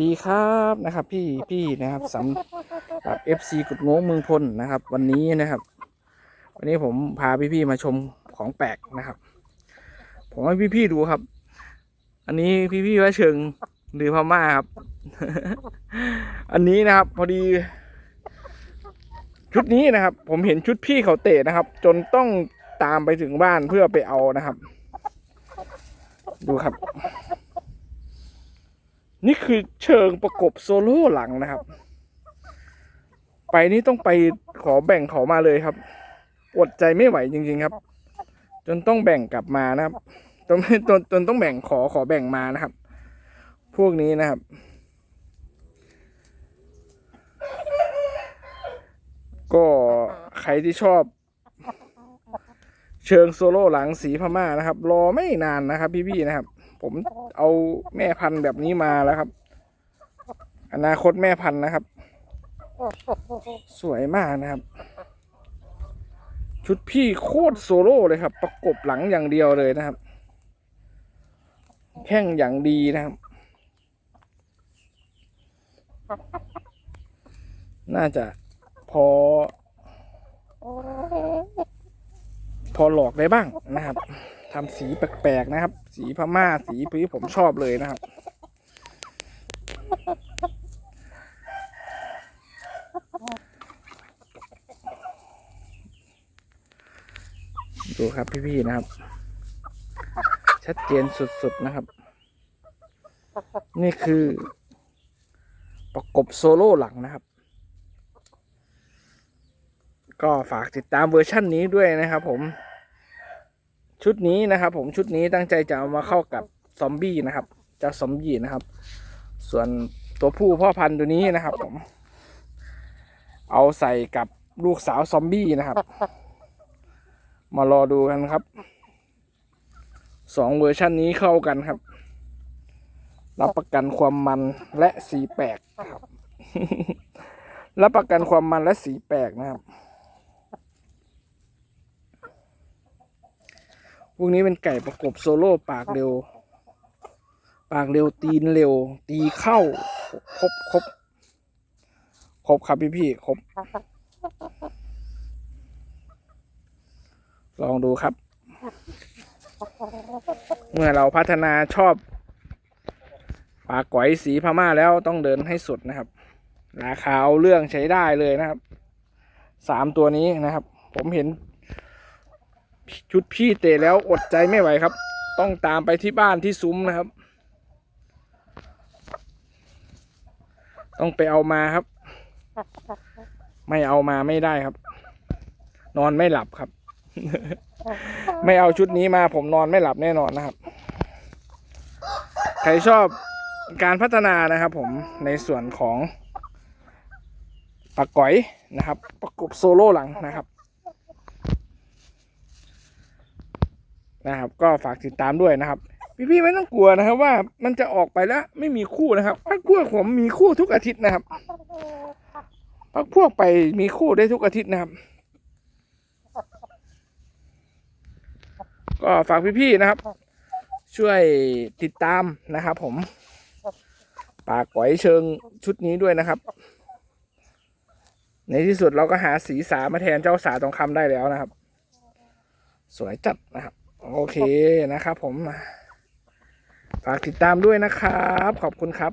ดีครับนะครับ พี่พี่นะครับสำหรับ FC กุดโง้งเมืองพลนะครับ วันนี้นะครับ วันนี้ผมพาพี่ๆมาชมของแปลกนะครับ ผมให้พี่ๆดูครับ อันนี้พี่ๆว่าเชิงหรือพม่าครับ อันนี้นะครับ พอดี ชุดนี้นะครับ ผมเห็นชุดพี่เขาเตะนะครับ จนต้องตามไปถึงบ้านเพื่อไปเอานะครับ ดูครับ นี่คือเชิงประกบโซโล่หลังนะครับ ไปนี่ต้องไปขอแบ่งเขามาเลยครับอดใจไม่ไหวจริง ๆครับ จนต้องแบ่งกลับมานะครับจนจนจนต้องแบ่งขอขอแบ่งมานะครับ พวกนี้นะครับ ก็ใครที่ชอบ เชิงโซโล่หลังสีพม่านะครับ รอไม่นานนะครับ พี่ๆนะครับ ผมเอาแม่พันธุ์แบบนี้มาแล้วครับ อนาคตแม่พันธุ์นะครับ สวยมากนะครับ ชุดพี่โคตรโซโล่เลยครับ ประกบหลังอย่างเดียวเลยนะครับ แข้งอย่างดีนะครับ น่าจะพอ พอหลอกได้บ้างนะครับ ทำสีแปลกๆนะครับ สีพม่าสีที่ผมชอบเลยนะครับ ดูครับพี่ๆนะครับ ชัดเจนสุดๆนะครับ นี่คือ ประกบโซโล่หลังนะครับก็ฝากติดตามเวอร์ชั่นนี้ด้วยนะครับผม ชุดนี้นะครับ ผมชุดนี้ตั้งใจจะเอามาเข้ากับซอมบี้นะครับจ้าซอมบี้นะครับ ส่วนตัวผู้พ่อพันธุ์ตัวนี้นะครับ ผม เอาใส่กับลูกสาวซอมบี้นะครับ มารอดูกันครับสองเวอร์ชันนี้เข้ากันครับ รับประกันความมันและสีแปลกครับ รับประกันความมันและสีแปลกนะครับ วกนี้เป็นไก่ประกบโซโล่ปากเร็ว ปากเร็วตีนเร็ว ตีเข้า ครบครบครบครับพี่พี่ครบ ลองดูครับ เมื่อเราพัฒนาชอบปลาก๋อยสีพม่าแล้วต้องเดินให้สุดนะครับ ราคาเอาเรื่องใช้ได้เลยนะครับ สามตัวนี้นะครับ ผมเห็น ชุดพี่เตะแล้วอดใจไม่ไหวครับ ต้องตามไปที่บ้านที่ซุ้มนะครับ ต้องไปเอามาครับ ไม่เอามาไม่ได้ครับ นอนไม่หลับครับ ไม่เอาชุดนี้มาผมนอนไม่หลับแน่นอนนะครับ ใครชอบการพัฒนานะครับ ผมในส่วนของปากก๋อยนะครับ ประกบโซโล่หลังนะครับ นะครับ ก็ฝากติดตามด้วยนะครับ พี่ๆไม่ต้องกลัวนะครับ ว่ามันจะออกไปแล้วไม่มีคู่นะครับพักพวกผมมีคู่ทุกอาทิตย์นะครับพักพวกไปมีคู่ได้ทุกอาทิตย์นะครับ ก็ฝากพี่ๆนะครับ ช่วยติดตามนะครับ ผมปากก๋อยเชิงชุดนี้ด้วยนะครับ ในที่สุดเราก็หาสีสามาแทนเจ้าสาทองคำได้แล้วนะครับ สวยจัดนะครับ โอเคนะครับผมฝากติดตามด้วยนะครับ ขอบคุณครับ